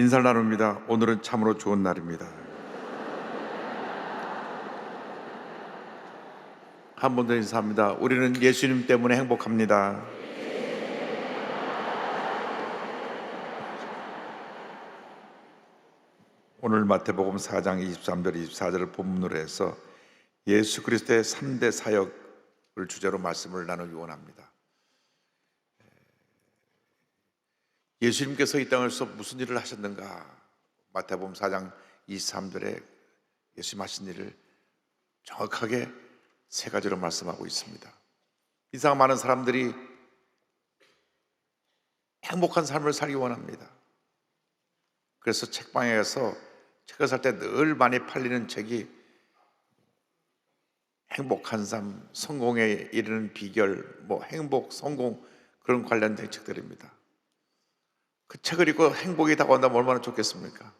인사를 나눕니다. 오늘은 참으로 좋은 날입니다. 한 번 더 인사합니다. 우리는 예수님 때문에 행복합니다. 오늘 마태복음 4장 23절 24절을 본문으로 해서 예수 그리스도의 3대 사역을 주제로 말씀을 나누기 원합니다. 예수님께서 이 땅에서 무슨 일을 하셨는가? 마태복음 4장 23절에 예수님 하신 일을 정확하게 세 가지로 말씀하고 있습니다. 이상 많은 사람들이 행복한 삶을 살기 원합니다. 그래서 책방에 가서 책을 살 때 늘 많이 팔리는 책이 행복한 삶, 성공에 이르는 비결, 뭐 행복, 성공 그런 관련된 책들입니다. 그 책을 읽고 행복이 다가온다면 얼마나 좋겠습니까?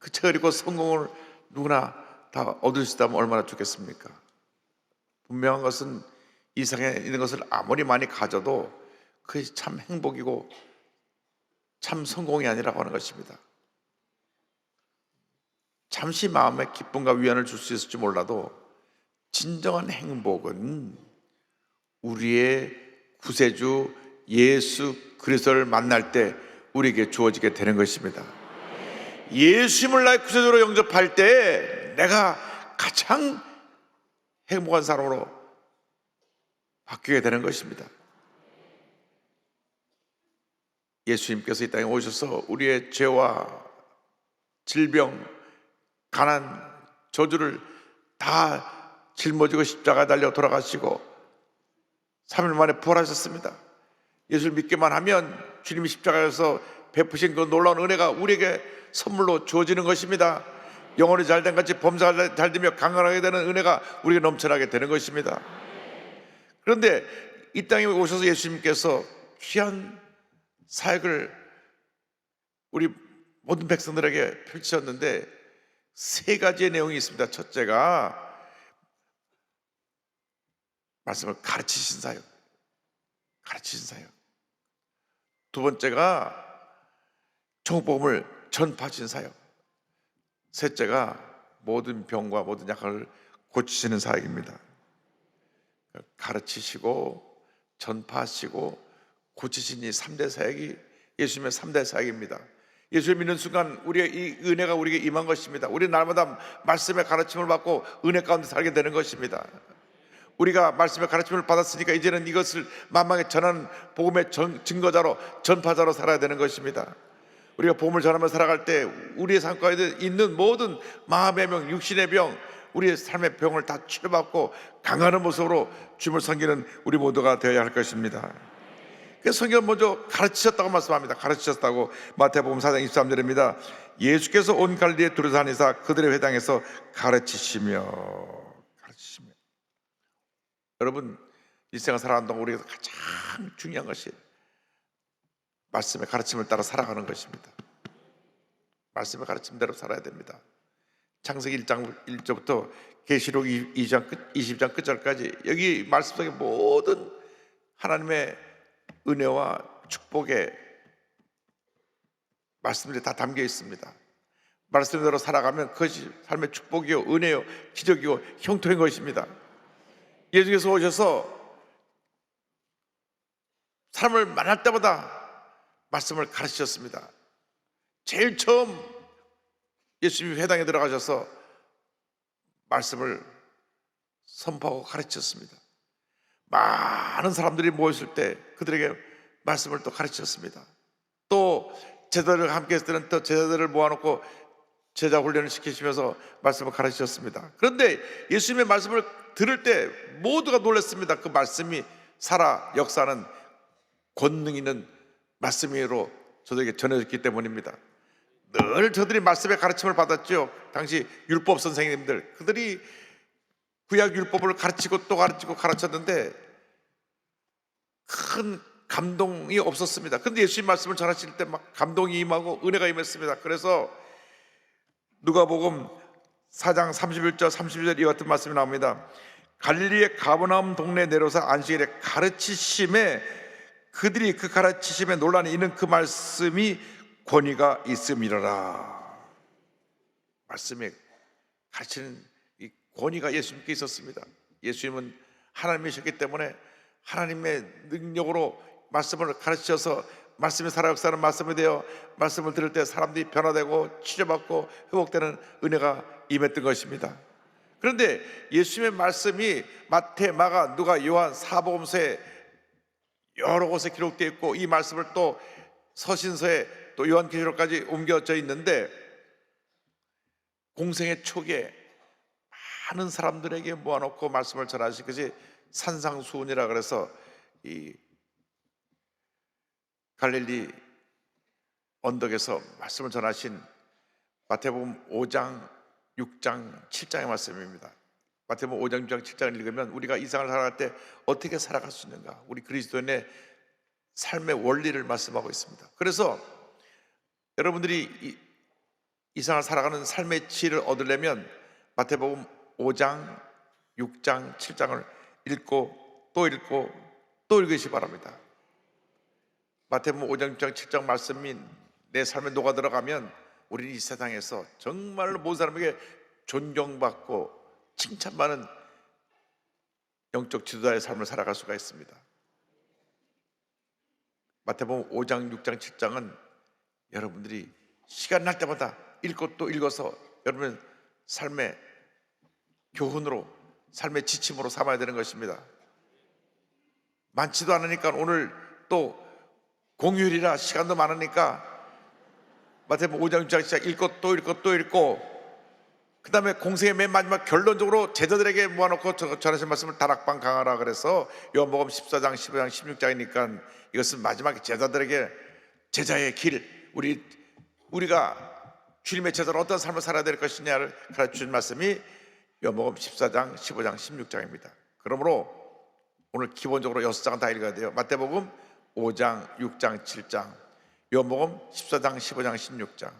그 책을 읽고 성공을 누구나 다 얻을 수 있다면 얼마나 좋겠습니까? 분명한 것은 이 세상에 있는 것을 아무리 많이 가져도 그것이 참 행복이고 참 성공이 아니라고 하는 것입니다. 잠시 마음에 기쁨과 위안을 줄 수 있을지 몰라도 진정한 행복은 우리의 구세주 예수 그리스도를 만날 때 우리에게 주어지게 되는 것입니다. 예수님을 나의 구세주로 영접할 때 내가 가장 행복한 사람으로 바뀌게 되는 것입니다. 예수님께서 이 땅에 오셔서 우리의 죄와 질병, 가난, 저주를 다 짊어지고 십자가 달려 돌아가시고 3일 만에 부활하셨습니다. 예수를 믿기만 하면 주님이 십자가에서 베푸신 그 놀라운 은혜가 우리에게 선물로 주어지는 것입니다. 영혼이 잘된 같이 범사가 잘 되며 강건하게 되는 은혜가 우리에게 넘쳐나게 되는 것입니다. 그런데 이 땅에 오셔서 예수님께서 귀한 사역을 우리 모든 백성들에게 펼치셨는데 세 가지의 내용이 있습니다. 첫째가 말씀을 가르치신 사역, 가르치신 사역. 두 번째가 정복음을 전파하신 사역. 셋째가 모든 병과 모든 약을 고치시는 사역입니다. 가르치시고 전파하시고 고치신 이 3대 사역이 예수님의 3대 사역입니다. 예수를 믿는 순간 우리의 이 은혜가 우리에게 임한 것입니다. 우리 날마다 말씀의 가르침을 받고 은혜 가운데 살게 되는 것입니다. 우리가 말씀의 가르침을 받았으니까 이제는 이것을 만방에 전하는 복음의 전- 증거자로 전파자로 살아야 되는 것입니다. 우리가 복음을 전하며 살아갈 때 우리의 삶 가운데 있는 모든 마음의 병, 육신의 병, 우리의 삶의 병을 다 치료받고 강하는 모습으로 주님을 섬기는 우리 모두가 되어야 할 것입니다. 그래서 성경 먼저 가르치셨다고 말씀합니다. 가르치셨다고 마태복음 4장 23절입니다. 예수께서 온 갈리에 두루다니사 그들의 회당에서 가르치시며 여러분 살아가는 동안 우리가 가장 중요한 것이 말씀의 가르침을 따라 살아가는 것입니다. 말씀의 가르침대로 살아야 됩니다. 창세기 1장 1절부터 계시록 2장 끝 20장 끝절까지 여기 말씀 속에 모든 하나님의 은혜와 축복의 말씀들이 다 담겨 있습니다. 말씀대로 살아가면 그것이 삶의 축복이요, 은혜요, 기적이요, 형통인 것입니다. 예수께서 오셔서 사람을 만날 때마다 말씀을 가르치셨습니다. 제일 처음 예수님이 회당에 들어가셔서 말씀을 선포하고 가르치셨습니다. 많은 사람들이 모였을 때 그들에게 말씀을 또 가르치셨습니다. 또 제자들과 함께 했을 때는 또 제자들을 모아놓고 제자 훈련을 시키시면서 말씀을 가르치셨습니다. 그런데 예수님의 말씀을 들을 때 모두가 놀랐습니다. 그 말씀이 살아 역사는 권능 있는 말씀으로 저들에게 전해졌기 때문입니다. 늘 저들이 말씀의 가르침을 받았죠. 당시 율법 선생님들 그들이 구약 율법을 가르치고 또 가르치고 가르쳤는데 큰 감동이 없었습니다. 근데 예수님 말씀을 전하실 때 막 감동이 임하고 은혜가 임했습니다. 그래서 누가복음 4장 31절 32절 이 같은 말씀이 나옵니다. 갈릴리의 가버나움 동네 내려서 안식일에 가르치심에 그들이 그 가르치심에 논란이 있는 그 말씀이 권위가 있음이라라. 말씀에 가시는 이 권위가 예수님께 있었습니다. 예수님은 하나님이셨기 때문에 하나님의 능력으로 말씀을 가르치셔서 말씀이 살아 역사하는 말씀이 되어 말씀을 들을 때 사람들이 변화되고 치료받고 회복되는 은혜가 임했던 것입니다. 그런데 예수님의 말씀이 마태, 마가, 누가, 요한, 사복음서에 여러 곳에 기록되어 있고 이 말씀을 또 서신서에 또 요한계시록까지 옮겨져 있는데 공생의 초기에 많은 사람들에게 모아놓고 말씀을 전하신 것이 산상수훈이라 그래서 이 갈릴리 언덕에서 말씀을 전하신 마태복음 5장, 6장, 7장의 말씀입니다. 마태복음 5장, 6장, 7장을 읽으면 우리가 이 세상을 살아갈 때 어떻게 살아갈 수 있는가? 우리 그리스도인의 삶의 원리를 말씀하고 있습니다. 그래서 여러분들이 이, 이 세상을 살아가는 삶의 지혜를 얻으려면 마태복음 5장, 6장, 7장을 읽고 또 읽고 또 읽으시 바랍니다. 마태복음 5장, 6장, 7장 말씀이 내 삶에 녹아 들어가면 우리는 이 세상에서 정말로 모든 사람에게 존경받고 칭찬받는 영적 지도자의 삶을 살아갈 수가 있습니다. 마태복음 5장, 6장, 7장은 여러분들이 시간 날 때마다 읽고 또 읽어서 여러분 삶의 교훈으로 삶의 지침으로 삼아야 되는 것입니다. 많지도 않으니까 오늘 또 공휴일이라 시간도 많으니까 마태복음 5장 6장 시작 읽고 또 읽고 또 읽고 그 다음에 공생의 맨 마지막 결론적으로 제자들에게 모아놓고 저- 전하신 말씀을 다락방 강하라 그래서 요한복음 14장 15장 16장이니까 이것은 마지막 제자들에게 제자의 길 우리 우리가 주님의 제자로 어떤 삶을 살아야 될 것이냐를 주신 말씀이 요한복음 14장 15장 16장입니다 그러므로 오늘 기본적으로 여섯 장은 다 읽어야 돼요. 마태복음 5장, 6장, 7장, 요한복음 14장, 15장, 16장.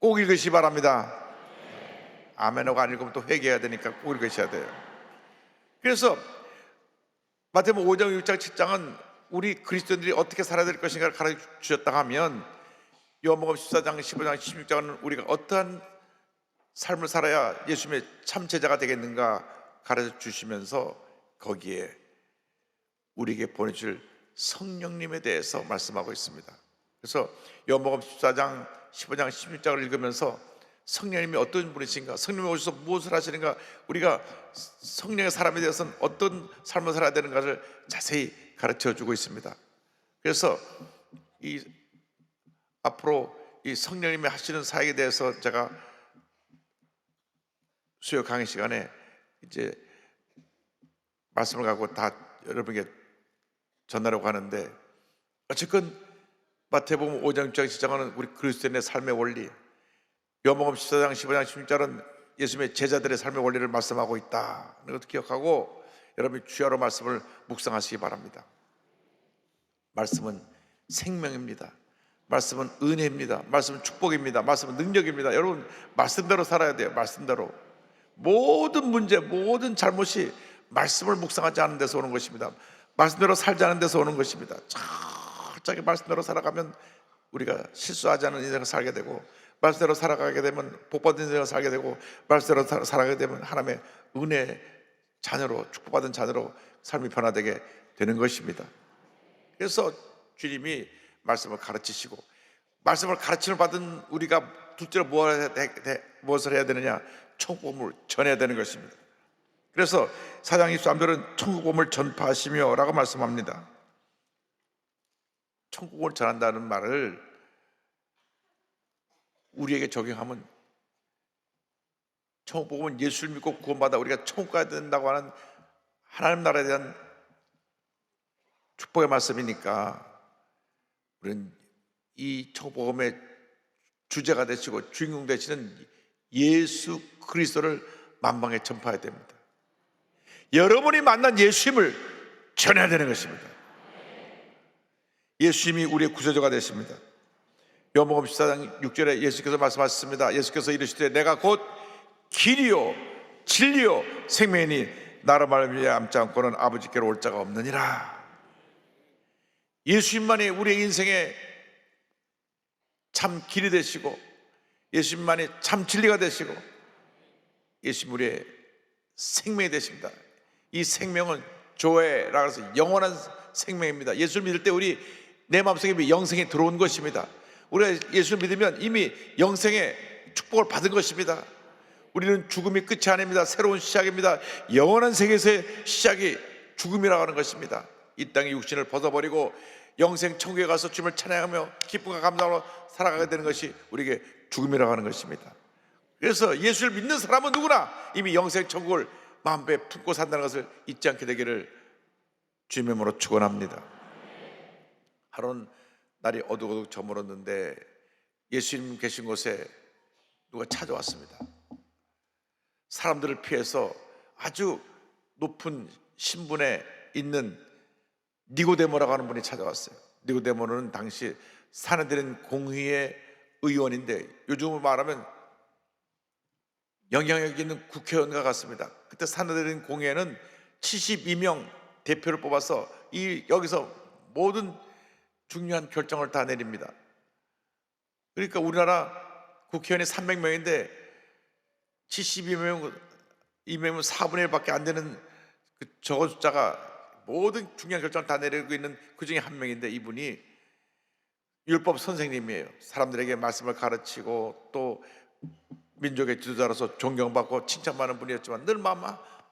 꼭 읽으시 바랍니다. 아멘하고 안 읽으면 또 회개해야 되니까 꼭 읽으셔야 돼요. 그래서 마태복음 5장, 6장, 7장은 우리 그리스도인들이 어떻게 살아야 될 것인가를 가르쳐 주셨다 하면 요한복음 14장, 15장, 16장은 우리가 어떠한 삶을 살아야 예수님의 참 제자가 되겠는가 가르쳐 주시면서 거기에 우리에게 보내줄 성령님에 대해서 말씀하고 있습니다. 그래서 요한복음 14장, 15장, 16장을 읽으면서 성령님이 어떤 분이신가, 성령이 오셔서 무엇을 하시는가, 우리가 성령의 사람에 대해서는 어떤 삶을 살아야 되는가를 자세히 가르쳐 주고 있습니다. 그래서 이 앞으로 이 성령님이 하시는 사역에 대해서 제가 수요 강의 시간에 이제 말씀을 갖고 다 여러분에게 전하려고 하는데 어쨌건 마태복음 5장 6장 7장은 우리 그리스도인의 삶의 원리 요한복음 14장 15장 16장은 예수님의 제자들의 삶의 원리를 말씀하고 있다. 이것도 기억하고 여러분이 주야로 말씀을 묵상하시기 바랍니다. 말씀은 생명입니다. 말씀은 은혜입니다. 말씀은 축복입니다. 말씀은 능력입니다. 여러분 말씀대로 살아야 돼요. 말씀대로. 모든 문제, 모든 잘못이 말씀을 묵상하지 않은 데서 오는 것입니다. 말씀대로 않은 데서 오는 것입니다. 철저하게 말씀대로 살아가면 우리가 실수하지 않은 인생을 살게 되고 말씀대로 살아가게 되면 복받은 인생을 살게 되고 말씀대로 사- 살아가게 되면 하나님의 은혜 자녀로 축복받은 자녀로 삶이 변화되게 되는 것입니다. 그래서 주님이 말씀을 가르치시고 말씀을 가르침을 받은 우리가 둘째로 무엇을 해야 되느냐? 천국을 전해야 되는 것입니다. 그래서 사장 23절은 천국을 전파하시며 라고 말씀합니다. 천국을 전한다는 말을 우리에게 적용하면 천국복음은 예수를 믿고 구원받아 우리가 천국 가야 된다고 하는 하나님 나라에 대한 축복의 말씀이니까 우리는 이 천국복음의 주제가 되시고 주인공 되시는 예수 그리스도를 만방에 전파해야 됩니다. 여러분이 만난 예수님을 전해야 되는 것입니다. 예수님이 우리의 구세주가 되십니다. 요한복음 14장 6절에 예수께서 말씀하셨습니다. 예수께서 이르시되 내가 곧 길이요 진리요 생명이니 나로 말미암지 않고는 아버지께로 올 자가 없느니라. 예수님만이 우리의 인생의 참 길이 되시고 예수님만이 참 진리가 되시고 예수님 우리의 생명이 되십니다. 이 생명은 조회라 해서 영원한 생명입니다. 예수를 믿을 때 우리 내 마음속에 영생이 들어온 것입니다. 우리가 예수를 믿으면 이미 영생의 축복을 받은 것입니다. 우리는 죽음이 끝이 아닙니다. 새로운 시작입니다. 영원한 세계에서의 시작이 죽음이라고 하는 것입니다. 이 땅의 육신을 벗어버리고 영생 천국에 가서 주님을 찬양하며 기쁨과 감사로 살아가게 되는 것이 우리에게 죽음이라고 하는 것입니다. 그래서 예수를 믿는 사람은 누구나 이미 영생 천국을 마음에 품고 산다는 것을 잊지 않게 되기를 주님의 이름으로 축원합니다. 하루는 날이 어둑어둑 저물었는데 예수님 계신 곳에 누가 찾아왔습니다. 사람들을 피해서 아주 높은 신분에 있는 니고데모라고 하는 분이 찾아왔어요. 니고데모는 당시 사내들은 공의의 의원인데 요즘으로 말하면 영향력 있는 국회의원과 같습니다. 그때 사내들은 공회는 72명 대표를 뽑아서 이 여기서 모든 중요한 결정을 다 내립니다. 그러니까 우리나라 국회의원이 300명인데 72명, 2명은 4분의 1밖에 안 되는 그 적은 숫자가 모든 중요한 결정을 다 내리고 있는 그 중에 한 명인데 이분이 율법 선생님이에요. 사람들에게 말씀을 가르치고 또 민족의 지도자로서 존경받고 칭찬받는 분이었지만 늘 마음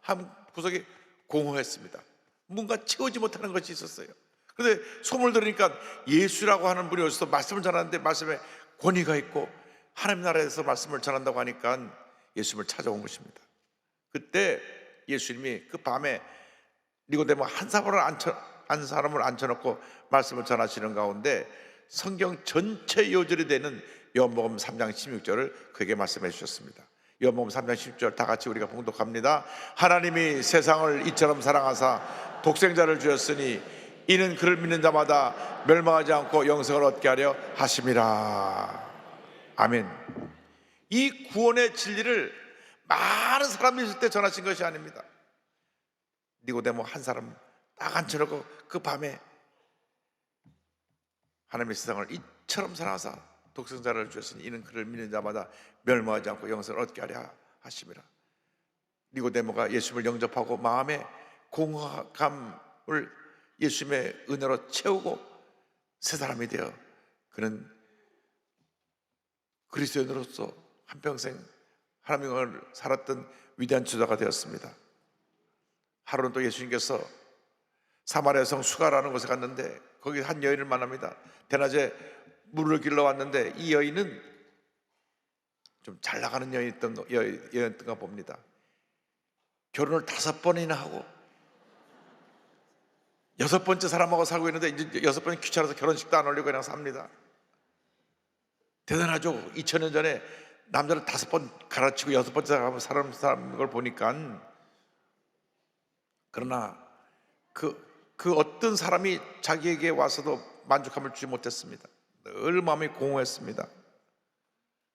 한 구석에 공허했습니다. 뭔가 채우지 못하는 것이 있었어요. 그런데 소문을 들으니까 예수라고 하는 분이 오셔서 말씀을 전하는데 말씀에 권위가 있고 하나님 나라에서 말씀을 전한다고 하니까 예수님을 찾아온 것입니다. 그때 예수님이 그 밤에 니고데모 한 사람을 앉혀 한 사람을 앉혀놓고 말씀을 전하시는 가운데 성경 전체 요절이 되는 요한복음 3장 16절을 그에게 말씀해 주셨습니다. 요한복음 3장 16절 다 같이 우리가 봉독합니다. 하나님이 세상을 이처럼 사랑하사 독생자를 주었으니 이는 그를 믿는 자마다 멸망하지 않고 영생을 얻게 하려 하심이라. 아멘. 이 구원의 진리를 많은 사람이 있을 때 전하신 것이 아닙니다. 니고데모 한 사람 딱 앉혀놓고 그 밤에 하나님의 세상을 이처럼 사랑하사 독생자를 주셨으니 이는 그를 믿는 자마다 멸망하지 않고 영생을 얻게 하려 하심이라. 니고데모가 예수님을 영접하고 마음에 공허감을 예수님의 은혜로 채우고 새 사람이 되어 그는 그리스도인으로서 한평생 하나님을 살았던 위대한 주자가 되었습니다. 하루는 또 예수님께서 사마리아 성 수가라는 곳에 갔는데 거기 한 여인을 만납니다. 대낮에 물을 길러 왔는데 이 여인은 좀 잘 나가는 여인이었던 여인이었던가 봅니다. 결혼을 다섯 번이나 하고 여섯 번째 사람하고 살고 있는데 이제 여섯 번이 귀찮아서 결혼식도 안 올리고 그냥 삽니다. 대단하죠. 2000년 전에 남자를 다섯 번 갈아치고 여섯 번째 사람 사람 사람 걸 보니까 그러나 그, 그 어떤 사람이 자기에게 와서도 만족함을 주지 못했습니다. 늘 마음이 공허했습니다.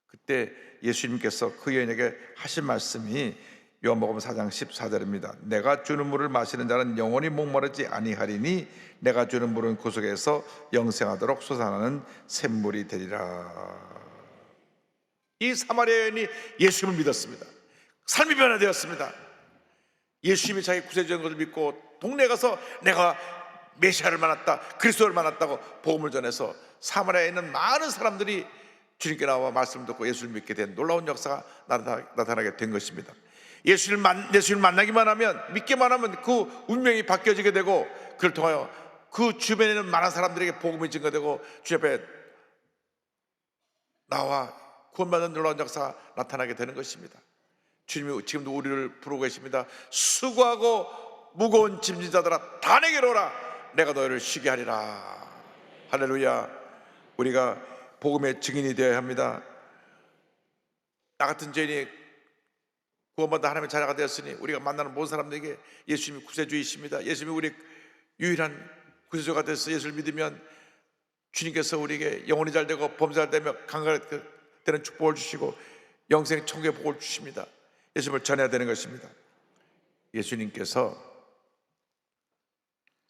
그때 예수님께서 그 여인에게 하신 말씀이 요한복음 4장 14절입니다. 내가 주는 물을 마시는 자는 영원히 목마르지 아니하리니 내가 주는 물은 그 속에서 영생하도록 솟아나는 샘물이 되리라. 이 사마리아 여인이 예수님을 믿었습니다. 삶이 변화되었습니다. 예수님이 자기 구세주인 것을 믿고 동네 가서 내가 메시아를 만났다, 그리스도를 만났다고 복음을 전해서 사마리아에 있는 많은 사람들이 주님께 나와 말씀을 듣고 예수를 믿게 된 놀라운 역사가 나타나게 된 것입니다. 예수를, 만, 예수를 만나기만 하면 믿기만 하면 그 운명이 바뀌어지게 되고 그를 통하여 그 주변에 있는 많은 사람들에게 복음이 증거되고 주 앞에 나와 구원받는 놀라운 역사가 나타나게 되는 것입니다. 주님이 지금도 우리를 부르고 계십니다. 수고하고 무거운 짐진 자들아 다 내게로 오라 내가 너희를 쉬게 하리라. 할렐루야. 우리가 복음의 증인이 되어야 합니다. 나 같은 죄인이 구원받아 하나님의 자녀가 되었으니 우리가 만나는 모든 사람들에게 예수님이 구세주이십니다. 예수님이 우리 유일한 구세주가 되서 예수를 믿으면 주님께서 우리에게 영혼이 잘 되고 범사 잘 되며 때는 축복을 주시고 영생 천국의 복을 주십니다. 예수님을 전해야 되는 것입니다. 예수님께서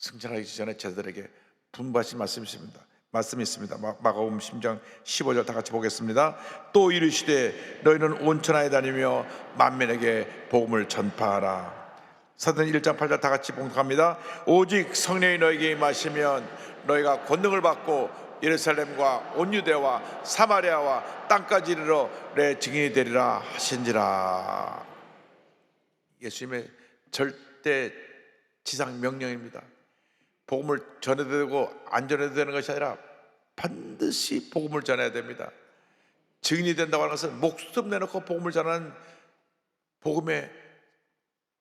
승천하기 전에 제자들에게 분부하신. 말씀이 있습니다. 마- 마가복음 10장 15절 다 같이 보겠습니다. 또 이르시되 너희는 온 천하에 다니며 만민에게 복음을 전파하라. 사도행 1장 8절 다 같이 봉독합니다. 오직 성령이 너에게 임하시면 너희가 권능을 받고 예루살렘과 온 유대와 사마리아와 땅까지 이르러 내 증인이 되리라 하신지라. 예수님의 절대 지상 명령입니다. 복음을 전해야 되고 안 전해도 되는 것이 아니라 반드시 복음을 전해야 됩니다. 증인이 된다고 하는 것은 목숨 내놓고 복음을 전하는 복음의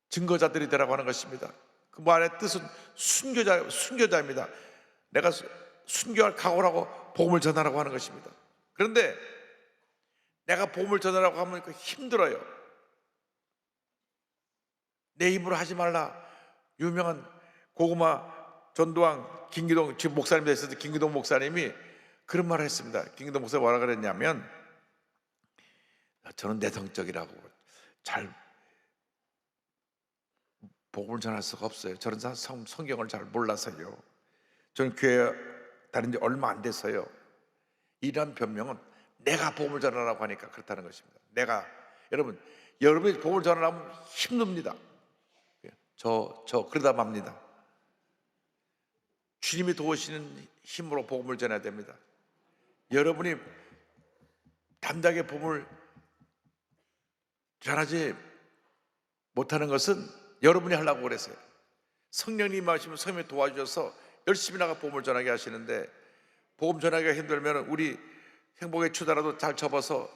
증거자들이 되라고 하는 것입니다. 그 말의 뜻은 순교자, 순교자입니다. 내가 수- 순교할 각오라고 복음을 전하라고 하는 것입니다. 그런데 내가 복음을 전하라고 하면 그 힘들어요. 내 힘으로 하지 말라. 유명한 고구마 전도왕 김기동 지금 목사님 됐을 때 김기동 목사님이 그런 말을 했습니다. 김기동 목사가 뭐라 그랬냐면 저는 내성적이라고 잘 복음을 전할 수가 없어요. 사람 성, 성경을 잘 몰라서요. 저는 교회 다닌 지 얼마 안 돼서요. 이런 변명은 내가 복음을 전하라고 하니까 그렇다는 것입니다. 내가 여러분 여러분이 복음을 전하려면 힘듭니다. 저, 저 그러다 맙니다. 주님이 도우시는 힘으로 복음을 전해야 됩니다. 여러분이 담대하게 복음을 전하지 못하는 것은 여러분이 하려고 그랬어요. 성령님 하시면 성령이 도와주셔서 열심히 나가 복음을 전하게 하시는데 복음 전하기가 힘들면 우리 행복의 추다라도 잘 접어서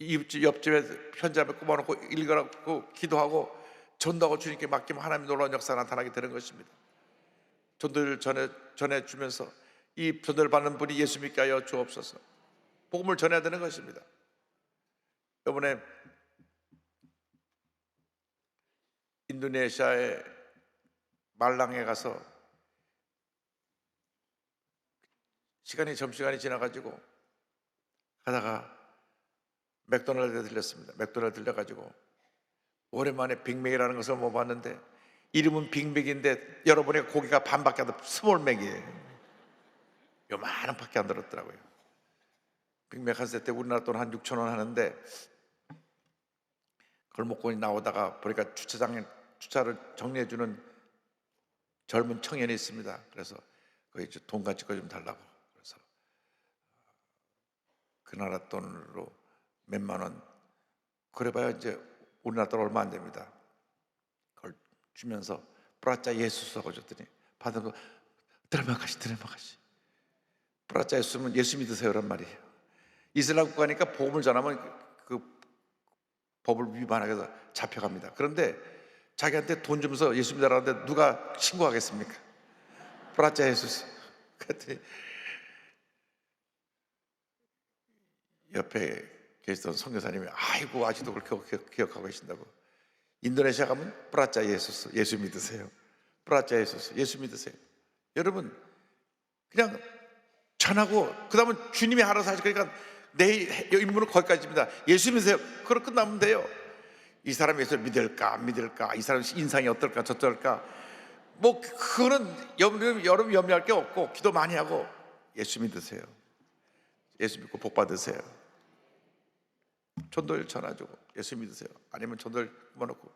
옆집, 옆집에 편지함에 꼽아놓고 읽으라고 기도하고 전도하고 주님께 맡기면 하나님 놀라운 역사가 나타나게 되는 것입니다. 전도를 전해, 전해주면서 이 전도를 받는 분이 예수 믿게 하여 주옵소서. 복음을 전해야 되는 것입니다. 이번에 인도네시아의 말랑에 가서 시간이 점심시간이 지나가지고 가다가 맥도날드에 들렸습니다. 맥도날드 들려가지고 오랜만에 빅맥이라는 것을 못 봤는데 이름은 빅맥인데 여러분의 고기가 반밖에 안 돼. 스몰맥이에요. 요만한 밖에 안 들었더라고요. 빅맥 한 세트 우리나라 돈 한 6천 원 하는데 그걸 먹고 나오다가 보니까 주차장에 주차를 정리해 주는 젊은 청년이 있습니다. 그래서 거기 돈 같이 거좀 달라고. 그래서 그 나라 돈으로 몇만 원 그래봐야 이제 우리나라 돈 얼마 안 됩니다. 주면서 브라짜 예수스하고 줬더니 받은 거 드라마가시 드라마가시 브라짜 예수면 예수 믿으세요란 말이에요. 이슬람 국가니까 복음을 전하면 그 법을 위반하게 해서 잡혀갑니다. 그런데 자기한테 돈 주면서 예수 믿으라는데 누가 신고하겠습니까? 브라짜 예수스. 그랬더니 옆에 계시던 선교사님이 아이고 아직도 그렇게 기억- 기억하고 계신다고 인도네시아 가면 브라짜 예수스 예수 믿으세요. 브라짜 예수스 예수 믿으세요. 여러분 그냥 전하고 그 다음은 주님이 알아서 하시 그러니까 내 임무는 거기까지입니다. 예수 믿으세요. 그럼 끝나면 돼요. 이 사람이 예수를 믿을까 안 믿을까 이 사람 인상이 어떨까 저떨까. 뭐 그거는 여러분 여러분 염려할 게 없고 기도 많이 하고 예수 믿으세요. 예수 믿고 복 받으세요 전도를 전해주고 예수 믿으세요. 아니면 전도를 그만놓고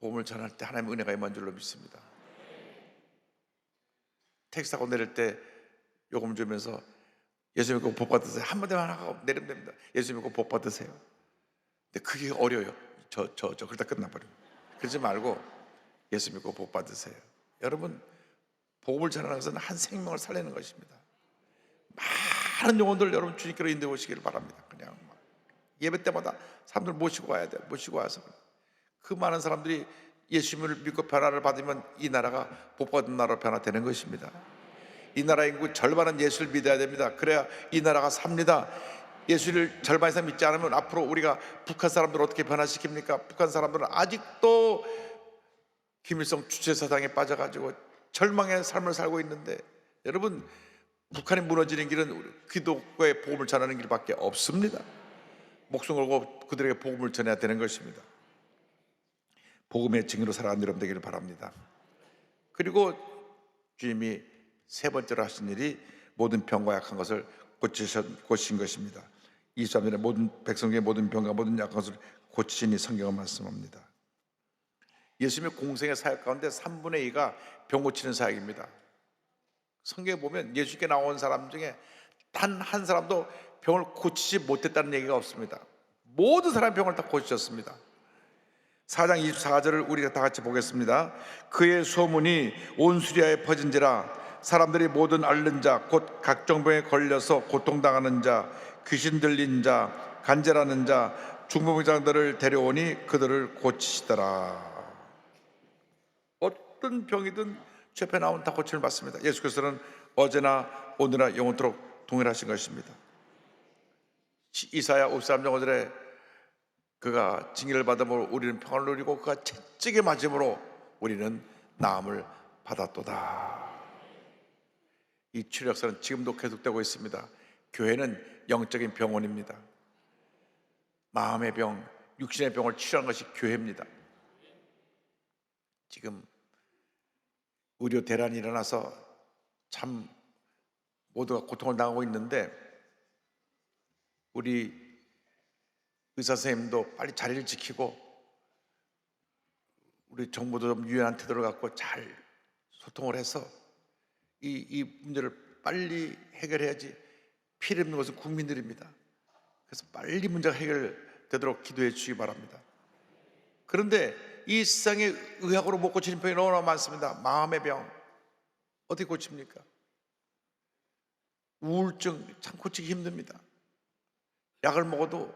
복음을 전할 때 하나님의 은혜가 임한 줄로 믿습니다. 택시 타고 내릴 때 요금 주면서 예수 믿고 복 받으세요. 한마디만 하고 내리면 됩니다. 예수 믿고 복 받으세요. 근데 그게 어려요. 저, 저, 저. 그러다 끝나버려요. 그러지 말고 예수 믿고 복 받으세요. 여러분, 복음을 전하는 것은 한 생명을 살리는 것입니다. 많은 영혼들 여러분 주님께로 인도해 오시기를 바랍니다. 그냥 막 예배 때마다 사람들 모시고 와야 돼요. 모시고 와서 그 많은 사람들이 예수님을 믿고 변화를 받으면 이 나라가 복받은 나라로 변화되는 것입니다. 이 나라 인구 절반은 예수를 믿어야 됩니다. 그래야 이 나라가 삽니다. 예수를 절반 이상 믿지 않으면 앞으로 우리가 북한 사람들 어떻게 변화시킵니까? 북한 사람들은 아직도 김일성 주체 사상에 빠져가지고 절망의 삶을 살고 있는데 여러분 북한이 무너지는 길은 기독교의 복음을 전하는 길밖에 없습니다. 목숨 걸고 그들에게 복음을 전해야 되는 것입니다. 복음의 증인으로 살아가는 여러분 되기를 바랍니다. 그리고 주님이 세 번째로 하신 일이 모든 병과 약한 것을 고치신, 고치신 것입니다. 23절에 모든 백성 중에 모든 병과 모든 약한 것을 고치시니 성경은 말씀합니다. 예수님의 공생의 사역 가운데 3분의 2가 병 고치는 사역입니다. 성경에 보면 예수께 나온 사람 중에 단 한 사람도 병을 고치지 못했다는 얘기가 없습니다. 모든 사람 병을 다 고치셨습니다. 4장 24절을 우리가 다 같이 보겠습니다. 그의 소문이 온 수리아에 퍼진지라 사람들이 모든 앓는 자 곧 각종 병에 걸려서 고통당하는 자 귀신 들린 자 간절하는 자 중범장들을 데려오니 그들을 고치시더라. 어떤 병이든 나오면 다 고침을 받습니다. 예수께서는 어제나 오늘나 영원토록 동일하신 것입니다. 이사야 53장 5절에 그가 징계를 받음으로 우리는 평안을 누리고 그가 채찍에 맞음으로 우리는 나음을 받았도다. 이 역사는 지금도 계속되고 있습니다. 교회는 영적인 병원입니다. 마음의 병, 육신의 병을 치료하는 것이 교회입니다. 지금 의료 대란이 일어나서 참 모두가 고통을 당하고 있는데 우리 의사 선생님도 빨리 자리를 지키고 우리 정부도 좀 유연한 태도를 갖고 잘 소통을 해서 이, 이 문제를 빨리 해결해야지 피를 입는 것은 국민들입니다. 그래서 빨리 문제가 해결되도록 기도해 주시기 바랍니다. 그런데 이 세상에 의학으로 못 고치는 병이 너무나 많습니다. 마음의 병 어떻게 고칩니까? 우울증 참 고치기 힘듭니다. 약을 먹어도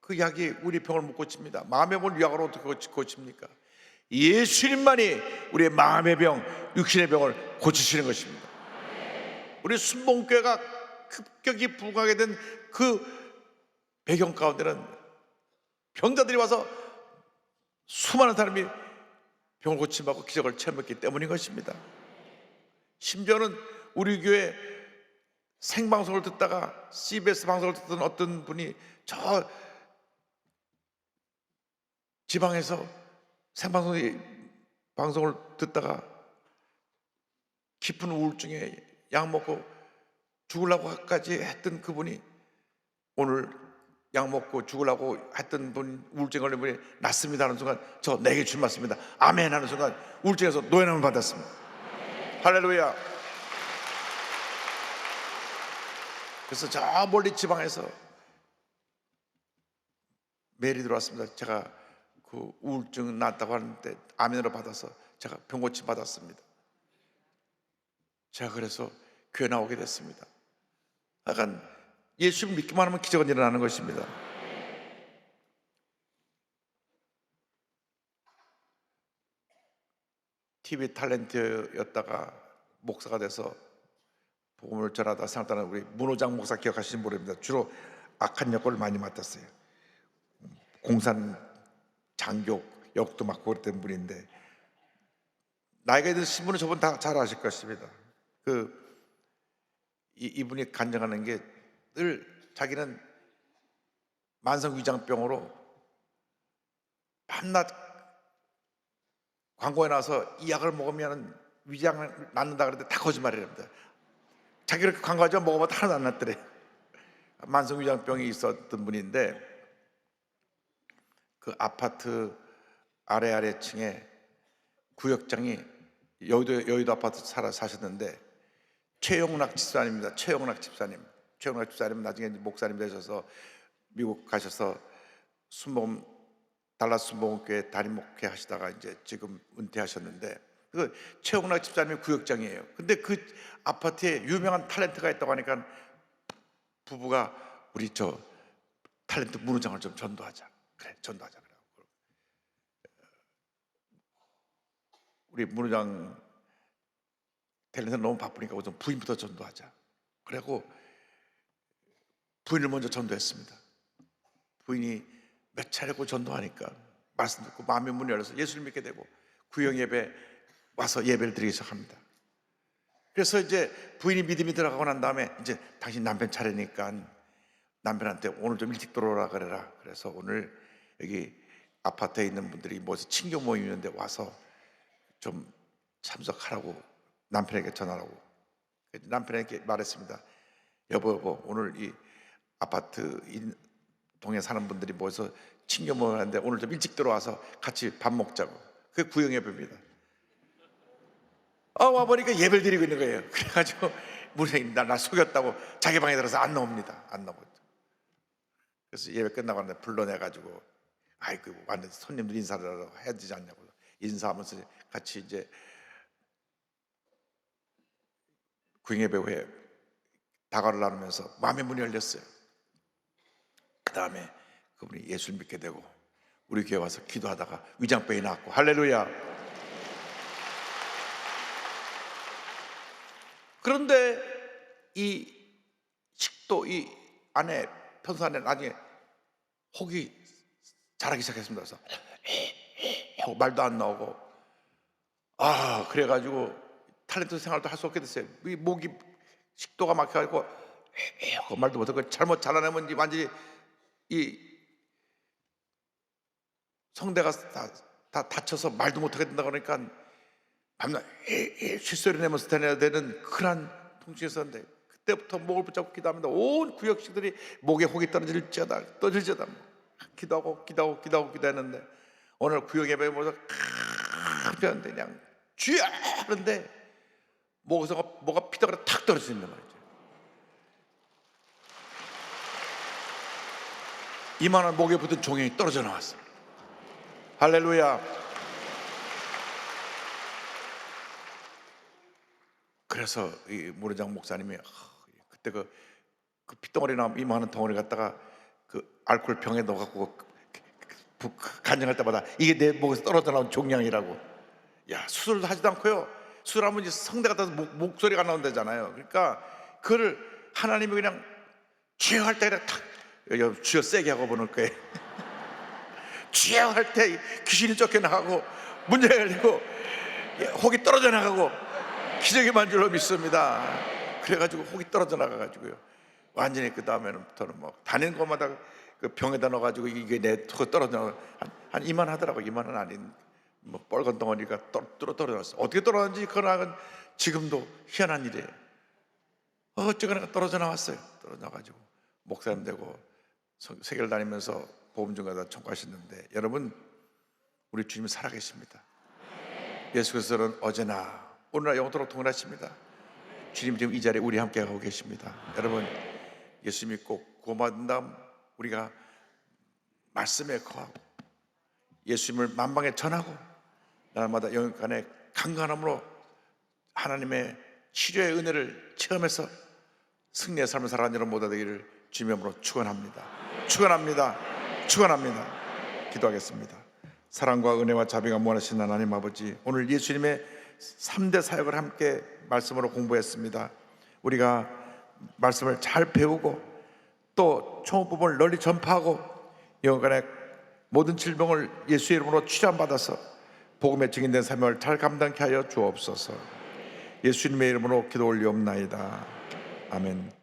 그 약이 우리 병을 못 고칩니다. 마음의 병을 약으로 어떻게 고칩니까? 예수님만이 우리의 마음의 병, 육신의 병을 고치시는 것입니다. 우리 순봉교회가 급격히 부흥하게 된 그 배경 가운데는 병자들이 와서 수많은 사람이 병을 고침받고 기적을 체험했기 때문인 것입니다. 심지어는 우리 교회 생방송을 듣다가 CBS 방송을 듣던 어떤 분이 저 지방에서 생방송 방송을 듣다가 깊은 우울증에 약 먹고 죽으려고까지 했던 그분이 오늘 약 먹고 죽으려고 했던 분 우울증 걸린 분이 낫습니다 하는 순간 저 내게 줄 맞습니다. 아멘 하는 순간 우울증에서 노예남을 받았습니다. 할렐루야. 그래서 저 멀리 지방에서 메일이 들어왔습니다. 제가 그 우울증 낫다고 하는데 아멘으로 받아서 제가 병고침 받았습니다. 제가 그래서 교회 나오게 됐습니다. 약간 예수를 믿기만 하면 기적은 일어나는 것입니다. TV 탤런트였다가 목사가 돼서 복음을 전하다 생각하는 우리 문호장 목사 기억하시는 모릅니다. 주로 악한 역할을 많이 맡았어요. 공산 장교 역도 맡고 그랬던 분인데 나이가 드신 분은 저분 다 잘 아실 것입니다. 그 이, 이분이 간증하는 게 늘 자기는 만성 위장병으로 밤낮 광고에 나와서 이 약을 먹으면 위장 낫는다 그랬는데 다 거짓말이랍니다. 자기 그렇게 광고하지만 먹어봐도 하나도 안 낫더래. 만성 위장병이 있었던 분인데 그 아파트 아래 아래 층에 구역장이 여의도 여의도 아파트 살아 사셨는데 최영락 집사님입니다. 최영락 집사님. 최영락 집사님 나중에 목사님 되셔서 미국 가셔서 순복음 달라스 순복음교회 담임 목회 하시다가 이제 지금 은퇴하셨는데 그 최영락 집사님이 구역장이에요. 근데 그 아파트에 유명한 탤런트가 있다고 하니까 부부가 우리 저 탤런트 문우장을 좀 전도하자. 그래 전도하자 그래. 우리 문우장 탤런트 너무 바쁘니까 우선 부인부터 전도하자. 그래고 부인을 먼저 전도했습니다. 부인이 몇 차례 고 전도하니까 말씀 듣고 마음의 문이 열려서 예수를 믿게 되고 구형 예배 와서 예배를 드리기 시작합니다. 그래서 이제 부인이 믿음이 들어가고 난 다음에 이제 당신 남편 차례니까 남편한테 오늘 좀 일찍 들어오라 그래라. 그래서 오늘 여기 아파트에 있는 분들이 모여서 친교 모임 있는데 와서 좀 참석하라고 남편에게 전하라고 남편에게 말했습니다. 여보 여보 오늘 이 아파트 인- 동에 사는 분들이 모여서 모임 하는데 오늘 좀 일찍 들어와서 같이 밥 먹자고. 그게 구영 예배입니다. 아 와보니까 예배를 드리고 있는 거예요. 그래가지고 무생이 나, 나 속였다고 자기 방에 들어서 안 나옵니다. 안 나오고. 그래서 예배 끝나고 나서 불러내가지고 아이고 완전 손님들 인사를 해야 되지 않냐고 인사하면서 같이 이제 구행예배 후에 다가를 나누면서 마음의 문이 열렸어요. 그 다음에 그분이 예수를 믿게 되고 우리 교회 와서 기도하다가 위장병이 나왔고 할렐루야. 그런데 이 식도 이 안에 편수 안에 나중에 혹이 자라기 시작했습니다. 그래서 말도 안 나오고 아 그래가지고 탤런트 생활도 할 수 없게 됐어요. 이 목이 식도가 막혀가지고 하고 말도 못하고 잘못 잘라내면 완전히 이 성대가 다, 다 다쳐서 말도 못하게 된다 그러니까 밤낮 쉿소리 내면서 다녀야 되는 그런 통증이었는데 그때부터 목을 붙잡고 기도합니다. 온 구역식들이 목에 혹이 떨어질지어다 떨어질지어다 기도하고 기도하고 기도하고 기도했는데 오늘 구역 예배에 모여서 그냥 쥐야 하는데 목에서 뭐가 피다가 탁 떨어진단 말이죠. 이만한 목에 붙은 종이 떨어져 나왔어. 할렐루야. 그래서 이 무르장 목사님이 아, 그때 그, 그 핏덩어리 나 이만한 덩어리 갖다가 그 알코올 병에 넣어갖고 그- 그- 그- 그 간증할 때마다 이게 내 목에서 떨어져 나온 종양이라고. 야 수술도 하지도 않고요. 수술하면 이제 성대가 다 목, 목소리가 나온다잖아요. 그러니까 그를 하나님이 그냥 주여 할때 그냥 탁 여기 주여 세게 하고 보낼 거예요. 주여 할 때 귀신이 쫓겨나가고 문제가 열리고 혹이 떨어져 나가고 기적이 만 줄로 믿습니다. 그래가지고 혹이 떨어져 나가가지고요. 완전히 그 다음에는부터는 뭐 다니는 곳마다 그 병에다 넣어가지고 이게 내턱 떨어져 나가 한, 한 이만 하더라고 이만은 아닌 뭐 빨간 덩어리가 떨- 떨어 떨어졌어. 어떻게 떨어졌는지 그건 지금도 희한한 일이에요. 어쩌거나 떨어져 나왔어요. 떨어져 나가지고 목사님 되고 성- 세계를 다니면서 보험 중과다 청구하셨는데 여러분 우리 주님이 살아계십니다. 예수께서는 어제나 오늘날 영원토록 동일하십니다. 주님 지금 이 자리에 우리 함께 하고 계십니다. 여러분 예수 믿고 구원받은 다음 우리가 말씀에 거하고 예수님을 만방에 전하고 날마다 영육간의 강간함으로 하나님의 치료의 은혜를 체험해서 승리의 삶을 살아가는 여러분 모두 되기를 주님으로 축원합니다. 축원합니다. 축원합니다. 기도하겠습니다. 사랑과 은혜와 자비가 무한하신 하나님 아버지 오늘 예수님의 3대 사역을 함께 말씀으로 공부했습니다. 우리가 말씀을 잘 배우고 또 초부분을 널리 전파하고 영간의 모든 질병을 예수의 이름으로 치료받아서 복음의 증인된 사명을 잘 감당케 하여 주옵소서. 예수님의 이름으로 기도 올리옵나이다. 아멘.